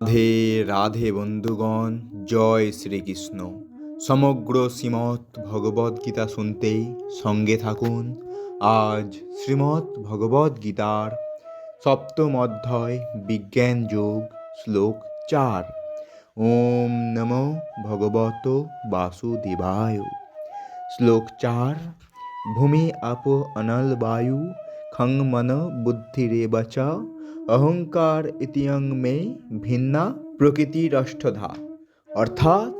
রাধে রাধে বন্ধুগণ, জয় শ্রীকৃষ্ণ। সমগ্র শ্রীমৎ ভগবদ্গীতা শুনতেই সঙ্গে থাকুন। আজ শ্রীমৎ ভগবদ্গীতার সপ্তম অধ্যায়, বিজ্ঞান যোগ, শ্লোক চার। ওম নমো ভগবত বাসুদেবায়। শ্লোক চার, ভূমি আপ অনল বায়ু, খং মন বুদ্ধিরেব চ। অহংকার ইতিয়ং মে ভিন্না প্রকৃতিরষ্টধা অর্থাৎ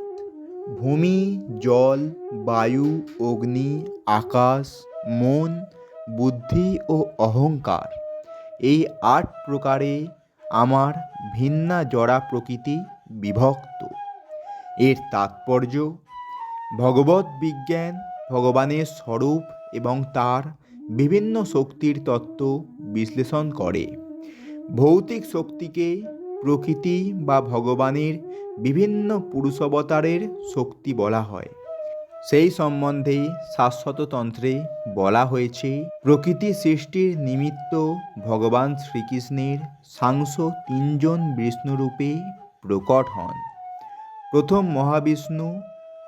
ভূমি, জল, বায়ু, অগ্নি, আকাশ, মন, বুদ্ধি ও অহংকার এই আট প্রকারে আমার ভিন্না জড়া প্রকৃতি বিভক্ত। এর তাৎপর্য, ভগবত বিজ্ঞান ভগবানের স্বরূপ এবং তার বিভিন্ন শক্তির তত্ত্ব বিশ্লেষণ করে। ভৌতিক শক্তিকে প্রকৃতি বা ভগবানের বিভিন্ন পুরুষবতারের শক্তি বলা হয়। সেই সম্বন্ধে শাশ্বততন্ত্রে বলা হয়েছে, প্রকৃতি সৃষ্টির নিমিত্ত ভগবান শ্রীকৃষ্ণের সাংস তিনজন বিষ্ণুরূপে প্রকট হন। প্রথম মহাবিষ্ণু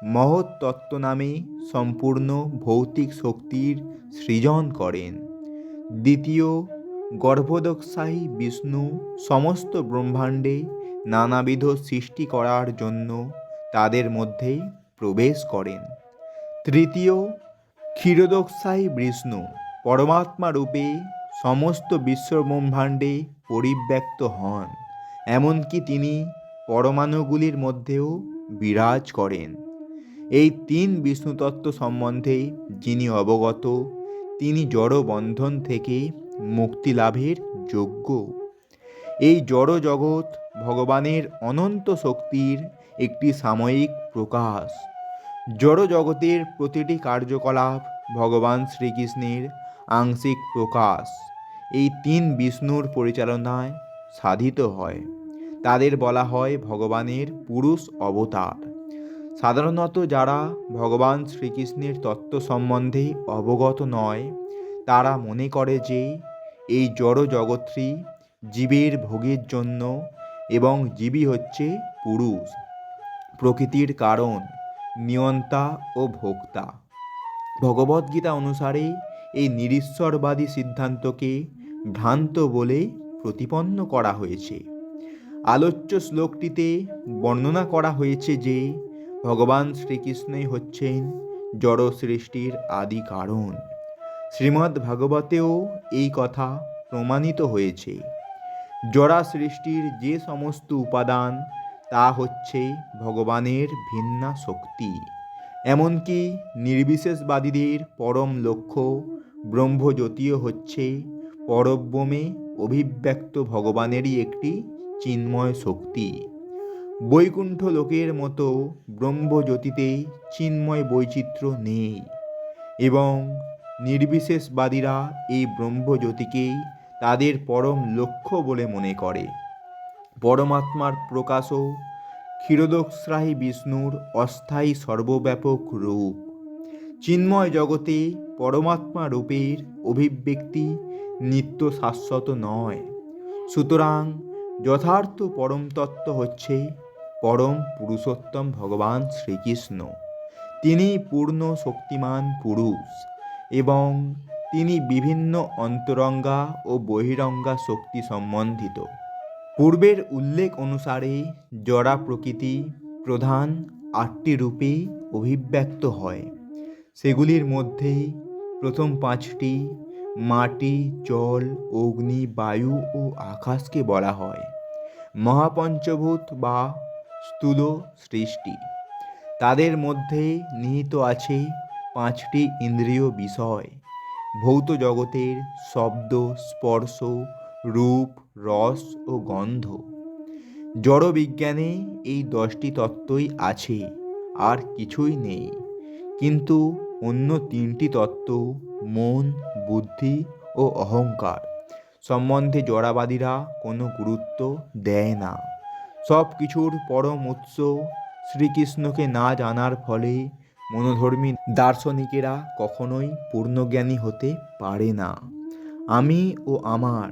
মহৎ তত্ত্ব নামে সম্পূর্ণ ভৌতিক শক্তির সৃজন করেন। দ্বিতীয় গর্ভোদকশাহী বিষ্ণু সমস্ত ব্রহ্মাণ্ডে নানাবিধ সৃষ্টি করার জন্য তাদের মধ্যে প্রবেশ করেন। তৃতীয় ক্ষীরোদকশাহী বিষ্ণু পরমাত্মা রূপে সমস্ত বিশ্বব্রহ্মাণ্ডে পরিব্যক্ত হন, এমনকি তিনি পরমাণুগুলির মধ্যেও বিরাজ করেন। এই তিন বিষ্ণুতত্ত্ব সম্বন্ধে যিনি অবগত, তিনি জড়বন্ধন থেকে মুক্তি লাভের যোগ্য। এই জড় জগৎ ভগবানের অনন্ত শক্তির একটি সাময়িক প্রকাশ। জড় জগতের প্রতিটি কার্যকলাপ ভগবান শ্রীকৃষ্ণের আংশিক প্রকাশ। এই তিন বিষ্ণুর পরিচালনায় সাধিত হয়। তাদের বলা হয় ভগবানের পুরুষ অবতার। সাধারণত যারা ভগবান শ্রীকৃষ্ণের তত্ত্ব সম্বন্ধে অবগত নয়, তারা মনে করে যে এই জড় জগৎটি জীবের ভোগের জন্য এবং জীবই হচ্ছে পুরুষ। প্রকৃতির কারণ, নিয়ন্তা ও ভোক্তা। ভগবদ্গীতা অনুসারে এই নিরীশ্বরবাদী সিদ্ধান্তকে ভ্রান্ত বলে প্রতিপন্ন করা হয়েছে। আলোচ্য শ্লোকটিতে বর্ণনা করা হয়েছে যে, ভগবান শ্রীকৃষ্ণই হচ্ছেন জড় সৃষ্টির আদি কারণ। শ্রীমদ্ ভাগবতেও এই কথা প্রমাণিত হয়েছে। জড়া সৃষ্টির যে সমস্ত উপাদান, তা হচ্ছে ভগবানের ভিন্না শক্তি। এমনকি নির্বিশেষবাদীদের পরম লক্ষ্য ব্রহ্মজ্যোতিও হচ্ছে পরব্রমে অভিব্যক্ত ভগবানেরই একটি চিন্ময় শক্তি। বৈকুণ্ঠ লোকের মতো ব্রহ্মজ্যোতিতে চিন্ময় বৈচিত্র্য নেই এবং নির্বিশেষবাদীরা এই ব্রহ্মজ্যোতিকেই তাদের পরম লক্ষ্য বলে মনে করে। পরমাত্মার প্রকাশও ক্ষীরোদোৎসাহী বিষ্ণুর অস্থায়ী সর্বব্যাপক রূপ। চিন্ময় জগতে পরমাত্মা রূপের অভিব্যক্তি নিত্য শাশ্বত নয়। সুতরাং যথার্থ পরম তত্ত্ব হচ্ছে পরম পুরুষোত্তম ভগবান শ্রীকৃষ্ণ। তিনি পূর্ণ শক্তিমান পুরুষ। এবং তিনি বিভিন্ন অন্তরঙ্গা ও বহিরঙ্গা শক্তি সম্বন্ধিত। পূর্বের উল্লেখ অনুসারে জড়া প্রকৃতি প্রধান আটটি রূপে অভিব্যক্ত হয়। সেগুলির মধ্যে প্রথম পাঁচটি মাটি, জল, অগ্নি, বায়ু ও আকাশকে বলা হয়। মহাপঞ্চভূত বা স্থূল সৃষ্টি। তাদের মধ্যে নিহিত আছে পাঁচটি ইন্দ্রিয় বিষয়। ভৌত জগতের শব্দ, স্পর্শ, রূপ, রস ও গন্ধ। জড়বিজ্ঞানে এই দশটি তত্ত্বই আছে, আর কিছুই নেই। কিন্তু অন্য তিনটি তত্ত্ব মন, বুদ্ধি ও অহংকার সম্বন্ধে জড়াবাদীরা কোনো গুরুত্ব দেয় না। সব কিছুর পরম উৎস শ্রীকৃষ্ণকে না জানার ফলে মনোধর্মী দার্শনিকেরা কখনোই পূর্ণজ্ঞানী হতে পারে না। আমি ও আমার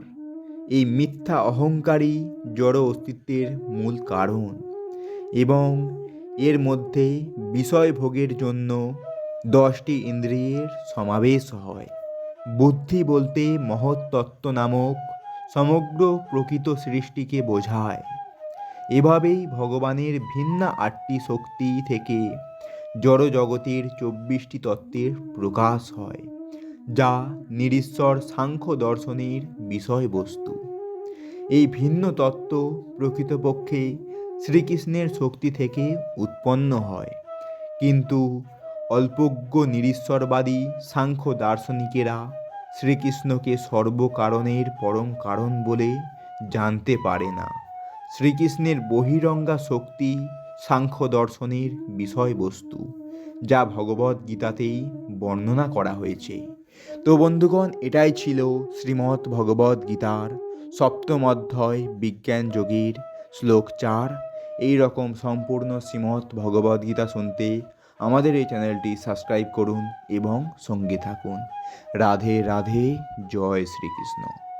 এই মিথ্যা অহংকারী জড় অস্তিত্বের মূল কারণ এবং এর মধ্যে বিষয় ভোগের জন্য দশটি ইন্দ্রিয়ের সমাবেশ হয়। বুদ্ধি বলতে মহৎ তত্ত্ব নামক সমগ্র প্রকৃত সৃষ্টিকে বোঝায়। এভাবেই ভগবানের ভিন্ন আটটি শক্তি থেকে জড় জগতের চব্বিশটি তত্ত্বের প্রকাশ হয়, যা নিরীশ্বর সাংখ্য দর্শনের বিষয়বস্তু। এই ভিন্ন তত্ত্ব প্রকৃতপক্ষে শ্রীকৃষ্ণের শক্তি থেকে উৎপন্ন হয়, কিন্তু অল্পজ্ঞ নিরীশ্বরবাদী সাংখ্য দার্শনিকেরা শ্রীকৃষ্ণকে সর্বকারণের পরম কারণ বলে জানতে পারে না। শ্রীকৃষ্ণের বহিরঙ্গা শক্তি সাংখ্য দর্শনের বিষয়বস্তু, যা ভগবদ গীতাতেই বর্ণনা করা হয়েছে। তো বন্ধুগণ, এটাই ছিল শ্রীমৎ ভগবদ গীতার সপ্তম অধ্যায় বিজ্ঞান যোগীর শ্লোক চার। এই রকম সম্পূর্ণ শ্রীমৎ ভগবদ গীতা শুনতে আমাদের এই চ্যানেলটি সাবস্ক্রাইব করুন এবং সঙ্গে থাকুন। রাধে রাধে, জয় শ্রীকৃষ্ণ।